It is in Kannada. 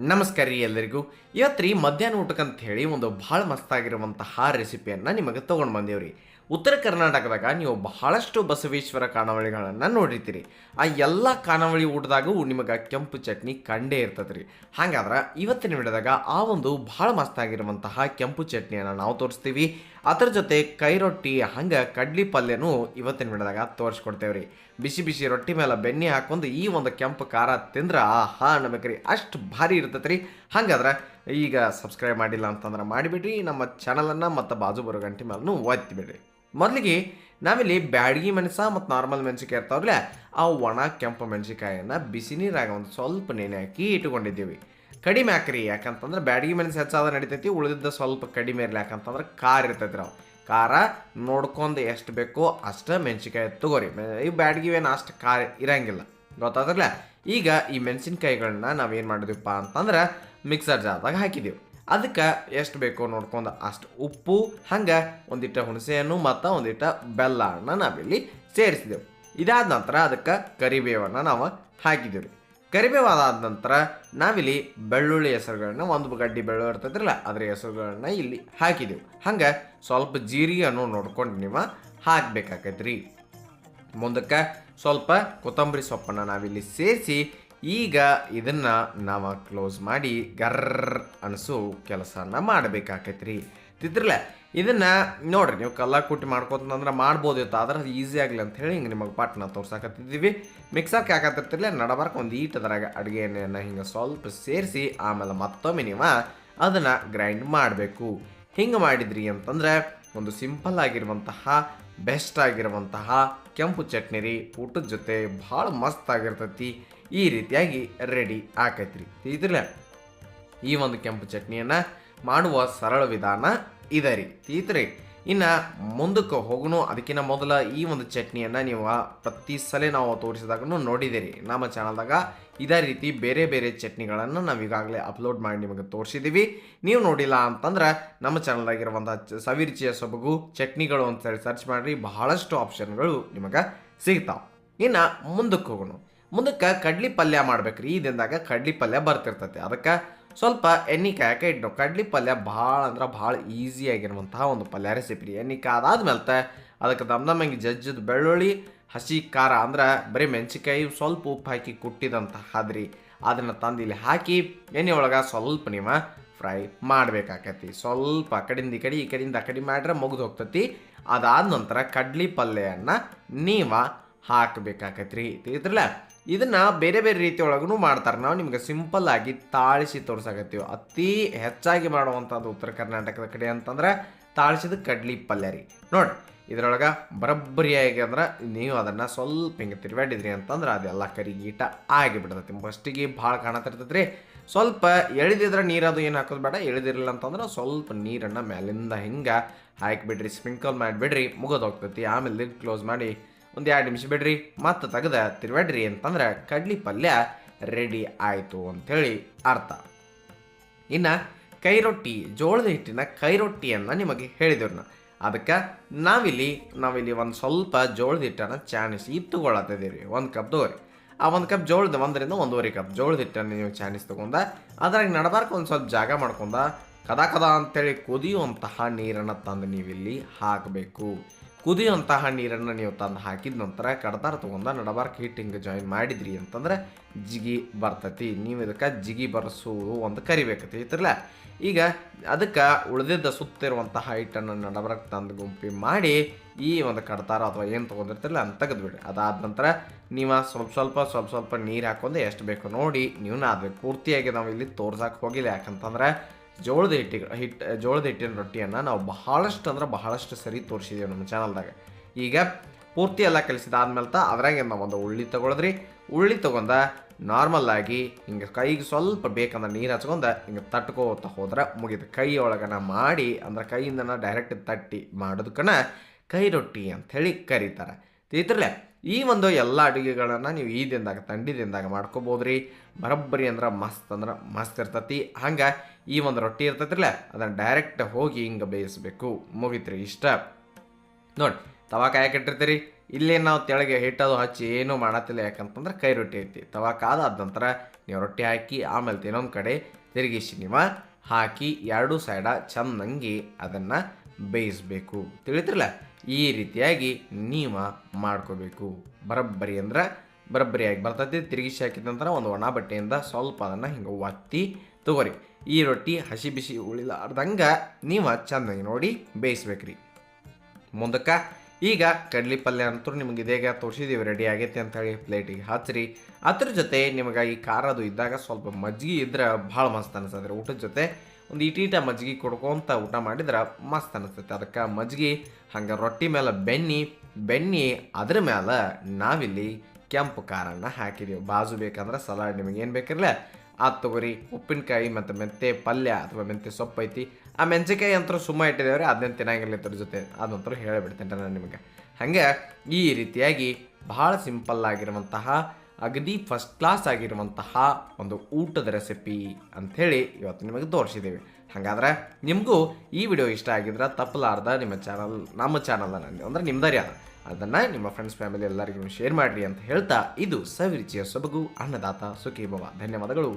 ನಮಸ್ಕಾರ ರೀ ಎಲ್ಲರಿಗೂ. ಇವತ್ತು ರೀ ಮಧ್ಯಾಹ್ನ ಊಟಕ್ಕೆ ಅಂತ ಹೇಳಿ ಒಂದು ಭಾಳ ಮಸ್ತಾಗಿರುವಂತಹ ರೆಸಿಪಿಯನ್ನು ನಿಮಗೆ ತೊಗೊಂಡು ಬಂದೇವ್ರಿ. ಉತ್ತರ ಕರ್ನಾಟಕದಾಗ ನೀವು ಬಹಳಷ್ಟು ಬಸವೇಶ್ವರ ಖಾನಾವಳಿಗಳನ್ನು ನೋಡಿರ್ತೀರಿ. ಆ ಎಲ್ಲ ಖಾನಾವಳಿ ಊಟದಾಗೂ ನಿಮಗೆ ಕೆಂಪು ಚಟ್ನಿ ಕಂಡೇ ಇರ್ತದೆ ರೀ ಹಾಗಾದ್ರೆ ಇವತ್ತಿನ ವಿಡಿಯೋದಾಗ ಆ ಒಂದು ಭಾಳ ಮಸ್ತಾಗಿರುವಂತಹ ಕೆಂಪು ಚಟ್ನಿಯನ್ನು ನಾವು ತೋರಿಸ್ತೀವಿ. ಅದರ ಜೊತೆ ಕೈ ರೊಟ್ಟಿ, ಹಂಗೆ ಕಡ್ಲಿ ಪಲ್ಯನೂ ಇವತ್ತಿನ ವಿಡಿಯೋದಾಗ ತೋರಿಸ್ಕೊಡ್ತೇವೆ ರೀ ಬಿಸಿ ಬಿಸಿ ರೊಟ್ಟಿ ಮೇಲೆ ಬೆಣ್ಣೆ ಹಾಕೊಂಡು ಈ ಒಂದು ಕೆಂಪು ಖಾರ ತಿಂದ್ರೆ ಆಹಾ ರೀ ಅಷ್ಟು ಭಾರಿ ಇರ್ತೈತೆ ರೀ ಹಂಗಾದ್ರೆ ಈಗ ಸಬ್ಸ್ಕ್ರೈಬ್ ಮಾಡಿಲ್ಲ ಅಂತಂದ್ರೆ ಮಾಡಿಬಿಡ್ರಿ. ನಮ್ಮ ಚಾನಲನ್ನು ಮತ್ತು ಬಾಜು ಬರೋ ಗಂಟೆ ಮೇಲೂ ಒತ್ತಿಬಿಡ್ರಿ ಮೊದಲಿಗೆ ನಾವಿಲ್ಲಿ ಬ್ಯಾಡಗಿ ಮೆಣಸ ಮತ್ತು ನಾರ್ಮಲ್ ಮೆಣಸಿಕಾಯಿ ಇರ್ತಾವ್ರಲ್ಲ, ಆ ಒಣ ಕೆಂಪು ಮೆಣಸಿಕಾಯನ್ನು ಬಿಸಿ ನೀರಾಗ ಒಂದು ಸ್ವಲ್ಪ ನೆನೆ ಹಾಕಿ ಇಟ್ಕೊಂಡಿದ್ದೀವಿ. ಕಡಿಮೆ ಹಾಕ್ರಿ, ಯಾಕಂತಂದ್ರೆ ಬ್ಯಾಡಗಿ ಮೆಣಸು ಹೆಚ್ಚಾದ ನಡಿತೈತಿ, ಉಳಿದಿದ್ದ ಸ್ವಲ್ಪ ಕಡಿಮೆ ಇರಲಿ, ಯಾಕಂತಂದ್ರೆ ಖಾರ ಇರ್ತೈತಿ ನಾವು ಖಾರ ನೋಡ್ಕೊಂಡು ಎಷ್ಟು ಬೇಕೋ ಅಷ್ಟು ಮೆಣಸಿಕಾಯಿ ತಗೋರಿ. ಈ ಬ್ಯಾಡಗಿವೇನು ಅಷ್ಟು ಖಾರ ಇರಂಗಿಲ್ಲ. ಗೊತ್ತಾದ್ರಲ್ಲ ಈಗ ಈ ಮೆಣಸಿನ್ಕಾಯಿಗಳನ್ನ ನಾವೇನು ಮಾಡಿದ್ವಿಪ್ಪ ಅಂತಂದ್ರೆ ಮಿಕ್ಸರ್ ಜಾರ್ದಾಗ ಹಾಕಿದೀವಿ ಅದಕ್ಕೆ ಎಷ್ಟು ಬೇಕೋ ನೋಡ್ಕೊಂಡು ಅಷ್ಟು ಉಪ್ಪು, ಹಂಗೆ ಒಂದಿಟ್ಟ ಹುಣಸೆಹಣ್ಣು ಮತ್ತು ಒಂದಿಟ್ಟ ಬೆಲ್ಲನ ನಾವಿಲ್ಲಿ ಸೇರಿಸಿದೆವು. ಇದಾದ ನಂತರ ಅದಕ್ಕೆ ಕರಿಬೇವನ್ನು ನಾವು ಹಾಕಿದ್ದೀವಿ ಕರಿಬೇವು ಅದಾದ ನಂತರ ನಾವಿಲ್ಲಿ ಬೆಳ್ಳುಳ್ಳಿ ಹೆಸರುಗಳನ್ನ ಒಂದು ಗಡ್ಡಿ ಬೆಳ್ಳುಳ್ಳಿ ಇರ್ತದ್ರಲ್ಲ ಅದರ ಹೆಸರುಗಳನ್ನ ಇಲ್ಲಿ ಹಾಕಿದೆವು. ಹಂಗೆ ಸ್ವಲ್ಪ ಜೀರಿಗೆಯನ್ನು ನೋಡ್ಕೊಂಡು ನೀವು ಹಾಕ್ಬೇಕಾಕೈತ್ರಿ. ಮುಂದಕ್ಕೆ ಸ್ವಲ್ಪ ಕೊತ್ತಂಬರಿ ಸೊಪ್ಪನ್ನು ನಾವಿಲ್ಲಿ ಸೇರಿಸಿ ಈಗ ಇದನ್ನು ನಾವು ಕ್ಲೋಸ್ ಮಾಡಿ ಗರ್ರ್ ಅನಿಸೋ ಕೆಲಸನ ಮಾಡಬೇಕಾಕೈತ್ರಿ. ತಿದ್ರಲ್ಲ ಇದನ್ನು ನೋಡ್ರಿ, ನೀವು ಕಲ್ಲ ಕುಟ್ಟಿ ಮಾಡ್ಕೊತಂದ್ರೆ ಮಾಡ್ಬೋದಿತ್ತು ಆದ್ರೆ ಈಸಿ ಆಗಲಿ ಅಂತ ಹೇಳಿ ಹಿಂಗೆ ನಿಮಗೆ ಪಾಟ್ನ ತೋರ್ಸಾಕತ್ತಿದ್ದೀವಿ. ಮಿಕ್ಸರ್ಗೆ ಹಾಕತ್ತಿರ್ತಿರ್ಲಿ ನಡಬಾರ್ಕ ಒಂದು ಈಟದ್ರಾಗ ಅಡುಗೆ ಎಣ್ಣೆಯನ್ನು ಹಿಂಗೆ ಸ್ವಲ್ಪ ಸೇರಿಸಿ, ಆಮೇಲೆ ಮತ್ತೊಮ್ಮೆ ನೀವು ಅದನ್ನು ಗ್ರೈಂಡ್ ಮಾಡಬೇಕು. ಹಿಂಗೆ ಮಾಡಿದ್ರಿ ಅಂತಂದ್ರೆ, ಒಂದು ಸಿಂಪಲ್ ಆಗಿರುವಂತಹ ಬೆಸ್ಟ್ ಆಗಿರುವಂತಹ ಕೆಂಪು ಚಟ್ನಿ ರೀ ಊಟದ ಜೊತೆ ಭಾಳ ಮಸ್ತ್ ಆಗಿರ್ತೈತಿ ಈ ರೀತಿಯಾಗಿ ರೆಡಿ ಆಕೈತ್ರಿ. ತಿಳಿದ್ರಲ್ಲ ಈ ಒಂದು ಕೆಂಪು ಚಟ್ನಿಯನ್ನು ಮಾಡುವ ಸರಳ ವಿಧಾನ ಇದೆ ರೀ ತೀತ್ರಿ ಇನ್ನು ಮುಂದಕ್ಕೆ ಹೋಗೋಣ ಅದಕ್ಕಿಂತ ಮೊದಲ ಈ ಒಂದು ಚಟ್ನಿಯನ್ನು ನೀವು ಪ್ರತಿ ಸಲ ನಾವು ತೋರಿಸಿದಾಗೂ ನೋಡಿದ್ದೀರಿ ನಮ್ಮ ಚಾನಲ್ದಾಗ ಇದೇ ರೀತಿ ಬೇರೆ ಬೇರೆ ಚಟ್ನಿಗಳನ್ನು ನಾವು ಈಗಾಗಲೇ ಅಪ್ಲೋಡ್ ಮಾಡಿ ನಿಮಗೆ ತೋರಿಸಿದ್ದೀವಿ ನೀವು ನೋಡಿಲ್ಲ ಅಂತಂದ್ರೆ ನಮ್ಮ ಚಾನಲ್ದಾಗಿರುವಂಥ ಸವಿರುಚಿಯ ಸೊಬಗು ಚಟ್ನಿಗಳು ಅಂತೇಳಿ ಸರ್ಚ್ ಮಾಡಿರಿ, ಬಹಳಷ್ಟು ಆಪ್ಷನ್ಗಳು ನಿಮಗೆ ಸಿಗ್ತಾವೆ. ಇನ್ನು ಮುಂದಕ್ಕೆ ಹೋಗೋಣ ಮುಂದಕ್ಕೆ ಕಡ್ಲಿ ಪಲ್ಯ ಮಾಡ್ಬೇಕ್ರಿ. ಈ ದಿನದಾಗ ಕಡ್ಲಿ ಪಲ್ಯ ಬರ್ತಿರ್ತೈತಿ. ಅದಕ್ಕೆ ಸ್ವಲ್ಪ ಎಣ್ಣೆ ಕಾಯಕ್ಕೆ ಇಟ್ಟು ಕಡ್ಲಿ ಪಲ್ಯ ಭಾಳ ಅಂದ್ರೆ ಭಾಳ ಈಸಿ ಆಗಿರುವಂತಹ ಒಂದು ಪಲ್ಯ ರೆಸಿಪಿ ಎಣ್ಣೆ ಕಾದಾದ್ಮೇಲೆ ಅದಕ್ಕೆ ದಮ್ ದಮ್ಮಂಗೆ ಜಜ್ಜದ ಬೆಳ್ಳುಳ್ಳಿ, ಹಸಿ ಖಾರ ಅಂದ್ರೆ ಬರೀ ಮೆಣಸಿಕಾಯಿ ಸ್ವಲ್ಪ ಉಪ್ಪು ಹಾಕಿ ಕುಟ್ಟಿದಂತಹ ಹಾದ್ರಿ ಅದನ್ನು ತಂದು ಇಲ್ಲಿ ಹಾಕಿ ಎಣ್ಣೆ ಒಳಗೆ ಸ್ವಲ್ಪ ನೀವು ಫ್ರೈ ಮಾಡಬೇಕಾಕತಿ. ಸ್ವಲ್ಪ ಆ ಕಡೆಯಿಂದ ಈ ಕಡೆ, ಈ ಕಡೆಯಿಂದ ಆ ಕಡೆ ಮಾಡಿದ್ರೆ ಮುಗಿದು ಹೋಗ್ತತಿ. ಅದಾದ ನಂತರ ಕಡ್ಲಿ ಪಲ್ಯವನ್ನು ನೀವು ಹಾಕಬೇಕಾಕತ್ರಿ. ತಿಳಿದ್ರಲ್ಲ ಇದನ್ನ ಬೇರೆ ಬೇರೆ ರೀತಿ ಒಳಗೂ ಮಾಡ್ತಾರೆ. ನಾವು ನಿಮ್ಗೆ ಆಗಿ ತಾಳಿಸಿ ತೋರ್ಸಾಕತ್ತೀವಿ. ಅತಿ ಹೆಚ್ಚಾಗಿ ಮಾಡುವಂಥದ್ದು ಉತ್ತರ ಕರ್ನಾಟಕದ ಕಡೆ ಅಂತಂದ್ರೆ ತಾಳಿಸಿದ ಕಡ್ಲಿ ಪಲ್ಯ ರೀ. ನೋಡಿ ಇದ್ರೊಳಗೆ ಬರಬ್ಬರಿಯಾಗಿ ಅಂದ್ರೆ ನೀವು ಅದನ್ನು ಸ್ವಲ್ಪ ಹಿಂಗೆ ತಿರುವಾಡಿದ್ರಿ ಅಂತಂದ್ರೆ ಅದೆಲ್ಲ ಕರಿಗೀಟ ಆಗಿಬಿಡ್ತೈತಿ. ಫಸ್ಟಿಗೆ ಭಾಳ ಕಾಣತಿರ್ತೈತ್ರಿ. ಸ್ವಲ್ಪ ಎಳೆದಿದ್ರೆ ನೀರದು ಏನು ಹಾಕೋದು ಬೇಡ, ಎಳೆದಿರಲಿಲ್ಲ ಅಂತಂದ್ರೆ ಸ್ವಲ್ಪ ನೀರನ್ನು ಮೇಲಿಂದ ಹಿಂಗೆ ಹಾಕಿಬಿಡ್ರಿ. ಸ್ಪ್ರಿಂಕಲ್ ಮಾಡಿಬಿಡ್ರಿ, ಮುಗಿದು ಆಮೇಲೆ ಕ್ಲೋಸ್ ಮಾಡಿ ಒಂದು ಎರಡು ನಿಮಿಷ ಬಿಡ್ರಿ, ಮತ್ತೆ ತೆಗೆದ ತಿರುವಾಡ್ರಿ ಅಂತಂದ್ರೆ ಕಡ್ಲಿ ಪಲ್ಯ ರೆಡಿ ಆಯಿತು ಅಂಥೇಳಿ ಅರ್ಥ. ಇನ್ನು ಕೈ ರೊಟ್ಟಿ ಜೋಳದ ಹಿಟ್ಟಿನ ಕೈ ರೊಟ್ಟಿಯನ್ನು ನಿಮಗೆ ಹೇಳಿದೆವು ನಾ ಅದಕ್ಕೆ ನಾವಿಲ್ಲಿ ನಾವಿಲ್ಲಿ ಒಂದು ಸ್ವಲ್ಪ ಜೋಳದ ಹಿಟ್ಟನ್ನು ಚಾಣಿಸಿ ತೊಗೊಳತ್ತಿದ್ದೀವಿ ಒಂದು ಕಪ್ ತಗೋರಿ. ಆ ಒಂದು ಕಪ್ ಜೋಳದ ಒಂದರಿಂದ ಒಂದೂವರೆ ಕಪ್ ಜೋಳದ ಹಿಟ್ಟನ್ನು ನೀವು ಚಾಣಿಸಿ ತಗೊಂಡ, ಅದ್ರಾಗ ನಡಬಾರ್ಕ ಒಂದು ಸ್ವಲ್ಪ ಜಾಗ ಮಾಡ್ಕೊಂಡ ಕದ ಕದ ಅಂತೇಳಿ ಕುದಿಯುವಂತಹ ನೀರನ್ನು ತಂದು ನೀವಿಲ್ಲಿ ಹಾಕಬೇಕು. ಕುದಿಯುವಂತಹ ನೀರನ್ನು ನೀವು ತಂದು ಹಾಕಿದ ನಂತರ ಕಡ್ದಾರ ತೊಗೊಂಡ ನಡಬಾರ್ಕ ಹಿಟ್ಟು ಹಿಂಗೆ ಜಾಯಿನ್ ಮಾಡಿದ್ರಿ ಅಂತಂದ್ರೆ ಜಿಗಿ ಬರ್ತೈತಿ. ನೀವು ಇದಕ್ಕೆ ಜಿಗಿ ಬರೆಸೋದು ಒಂದು ಕರಿಬೇಕತಿ, ಐತ್ರಲ್ಲ? ಈಗ ಅದಕ್ಕೆ ಉಳಿದಿದ್ದ ಸುತ್ತಿರುವಂತಹ ಹಿಟ್ಟನ್ನು ನಡಬರಕ್ಕೆ ತಂದು ಗುಂಪಿ ಮಾಡಿ ಈ ಒಂದು ಕಡ್ತಾರ ಅಥವಾ ಏನು ತೊಗೊಂಡಿರ್ತಿರಲ್ಲ ಅಂತ ತೆಗೆದ್ಬಿಡ್ರಿ. ಅದಾದ ನಂತರ ನೀವು ಸ್ವಲ್ಪ ಸ್ವಲ್ಪ ಸ್ವಲ್ಪ ಸ್ವಲ್ಪ ನೀರು ಹಾಕೊಂಡು ಎಷ್ಟು ಬೇಕು ನೋಡಿ ನೀವು ನಾದ್ಬೇಕು ಪೂರ್ತಿಯಾಗಿ ನಾವು ಇಲ್ಲಿ ತೋರ್ಸಕ್ಕೆ ಹೋಗಿಲ್ಲ. ಯಾಕಂತಂದ್ರೆ ಜೋಳದ ಹಿಟ್ಟಿ ಹಿಟ್ಟು ಜೋಳದ ಹಿಟ್ಟಿನ ರೊಟ್ಟಿಯನ್ನು ನಾವು ಬಹಳಷ್ಟು ಅಂದ್ರೆ ಬಹಳಷ್ಟು ಸರಿ ತೋರಿಸಿದ್ದೀವಿ ನಮ್ಮ ಚಾನಲ್ದಾಗ. ಈಗ ಪೂರ್ತಿ ಎಲ್ಲ ಕಲಿಸಿದಾದ್ಮೇಲೆ ತ ಅದ್ರಾಗೆ ನಾವು ಒಂದು ಉಳ್ಳಿ ತೊಗೊಳಿದ್ರಿ. ಉಳ್ಳಿ ತೊಗೊಂಡ ನಾರ್ಮಲ್ ಆಗಿ ಹಿಂಗೆ ಕೈಗೆ ಸ್ವಲ್ಪ ಬೇಕಂದ್ರೆ ನೀರು ಹಚ್ಕೊಂಡು ಹಿಂಗೆ ತಟ್ಕೋತ ಹೋದ್ರೆ ಮುಗಿದ ಕೈ ಒಳಗನ ಮಾಡಿ ಅಂದ್ರೆ ಕೈಯಿಂದನ ಡೈರೆಕ್ಟ್ ತಟ್ಟಿ ಮಾಡೋದಕ್ಕನ ಕೈ ರೊಟ್ಟಿ ಅಂಥೇಳಿ ಕರೀತಾರೆ. ತಿಳಿತಿರ್ಲೆ? ಈ ಒಂದು ಎಲ್ಲ ಅಡುಗೆಗಳನ್ನು ನೀವು ಈ ದಿನದಾಗ ತಂಡಿ ದಿನದಾಗ ಮಾಡ್ಕೋಬೋದ್ರಿ. ಬರಬ್ಬರಿ ಅಂದ್ರೆ ಮಸ್ತ್ ಅಂದ್ರೆ ಮಸ್ತ್ ಇರ್ತತಿ. ಹಂಗೆ ಈ ಒಂದು ರೊಟ್ಟಿ ಇರ್ತೈತ್ರಲ್ಲ, ಅದನ್ನು ಡೈರೆಕ್ಟ್ ಹೋಗಿ ಹಿಂಗೆ ಬೇಯಿಸ್ಬೇಕು. ಮುಗಿತ್ರಿ ಇಷ್ಟ. ನೋಡಿ ತವಾ ಕಾಯಕ್ಕೆ ಇಟ್ಟಿರ್ತೀರಿ. ಇಲ್ಲೇ ನಾವು ತೆಳಗೆ ಹಿಟ್ಟದು ಹಚ್ಚಿ ಏನೂ ಮಾಡತ್ತಿಲ್ಲ. ಯಾಕಂತಂದ್ರೆ ಕೈ ರೊಟ್ಟಿ ಐತಿ. ತವಾ ಕಾದಾದ ನಂತರ ನೀವು ರೊಟ್ಟಿ ಹಾಕಿ, ಆಮೇಲೆ ಇನ್ನೊಂದು ಕಡೆ ತಿರುಗಿಸಿ ನೀವು ಹಾಕಿ, ಎರಡೂ ಸೈಡ ಚೆನ್ನಾಗಿ ಅದನ್ನು ಬೇಯಿಸಬೇಕು. ತಿಳಿತಿರಲ್ಲ ಈ ರೀತಿಯಾಗಿ ನೀವ ಮಾಡ್ಕೋಬೇಕು. ಬರಬ್ಬರಿ ಅಂದ್ರೆ ಬರಬ್ಬರಿಯಾಗಿ ಬರ್ತೈತಿ. ತಿರುಗಿಸಿ ಹಾಕಿದ ಒಂದು ಒಣ ಬಟ್ಟೆಯಿಂದ ಸ್ವಲ್ಪ ಅದನ್ನು ಹಿಂಗೆ ಒತ್ತಿ ತಗೋರಿ. ಈ ರೊಟ್ಟಿ ಹಸಿ ಬಿಸಿ ಉಳಿಲಾರ್ದಂಗೆ ನೀವು ಚೆನ್ನಾಗಿ ನೋಡಿ ಬೇಯಿಸ್ಬೇಕ್ರಿ. ಮುಂದಕ್ಕೆ ಈಗ ಕಡ್ಲಿ ಪಲ್ಯ ಅಂತೂ ನಿಮ್ಗೆ ಇದೇಗ ತೋರಿಸಿದೀವಿ. ರೆಡಿ ಆಗೈತೆ ಅಂತ ಹೇಳಿ ಪ್ಲೇಟಿಗೆ ಹಚ್ಚಿರಿ ಅದ್ರ ಜೊತೆ ನಿಮಗೆ ಈ ಖಾರದು ಇದ್ದಾಗ ಸ್ವಲ್ಪ ಮಜ್ಜಿಗೆ ಇದ್ರೆ ಭಾಳ ಮಸ್ತ್ ಅನಿಸ್ತದ್ರಿ ಊಟದ ಜೊತೆ ಒಂದು ಇಟೀಟ ಮಜ್ಜಿಗೆ ಕೊಡ್ಕೊಂತ ಊಟ ಮಾಡಿದ್ರೆ ಮಸ್ತ್ ಅನಿಸ್ತೈತೆ. ಅದಕ್ಕೆ ಮಜ್ಜಿಗೆ, ಹಂಗೆ ರೊಟ್ಟಿ ಮೇಲೆ ಬೆನ್ನಿ ಬೆಣ್ಣಿ ಅದ್ರ ಮೇಲೆ ನಾವಿಲ್ಲಿ ಕೆಂಪು ಖಾರನ ಹಾಕಿದೀವಿ. ಬಾಜು ಬೇಕಂದ್ರೆ ಸಲಾಡ್ ನಿಮಗೆ ಏನು ಬೇಕಿರಲ್ಲ ಆ ತಗೋರಿ. ಉಪ್ಪಿನಕಾಯಿ ಮತ್ತು ಮೆಂತೆ ಪಲ್ಯ ಅಥವಾ ಮೆಂತೆ ಸೊಪ್ಪು ಐತಿ. ಆ ಮೆಣಸಿನ್ಕಾಯಿ ಅಂತ ಸುಮ್ಮ ಇಟ್ಟಿದ್ದೇವ್ರಿ, ಅದನ್ನ ತಿನ್ನಂಗಿಲ್ಲ ಇದ್ರ ಜೊತೆ. ಅದಂತೂ ಹೇಳಿಬಿಡ್ತೇನೆ ನಾನು ನಿಮಗೆ. ಹಂಗೆ ಈ ರೀತಿಯಾಗಿ ಭಾಳ ಸಿಂಪಲ್ ಆಗಿರುವಂತಹ ಅಗದಿ ಫಸ್ಟ್ ಕ್ಲಾಸ್ ಆಗಿರುವಂತಹ ಒಂದು ಊಟದ ರೆಸಿಪಿ ಅಂಥೇಳಿ ಇವತ್ತು ನಿಮಗೆ ತೋರಿಸಿದ್ದೀವಿ. ಹಾಗಾದ್ರೆ ನಿಮಗೂ ಈ ವಿಡಿಯೋ ಇಷ್ಟ ಆಗಿದ್ರೆ ತಪ್ಪಲಾರ್ದ ನಿಮ್ಮ ಚಾನಲ್ ನಮ್ಮ ಚಾನಲ್ ಅಂದ್ರೆ ನಿಮ್ಮದರಿ ಅದ ಅದನ್ನು ನಿಮ್ಮ ಫ್ರೆಂಡ್ಸ್ ಫ್ಯಾಮಿಲಿ ಎಲ್ಲರಿಗೂ ಶೇರ್ ಮಾಡಿರಿ ಅಂತ ಹೇಳ್ತಾ ಇದು ಸವಿರುಚಿಯ ಸೊಬಗು, ಅನ್ನದಾತ ಸುಖಿ ಭವ ಧನ್ಯವಾದಗಳು.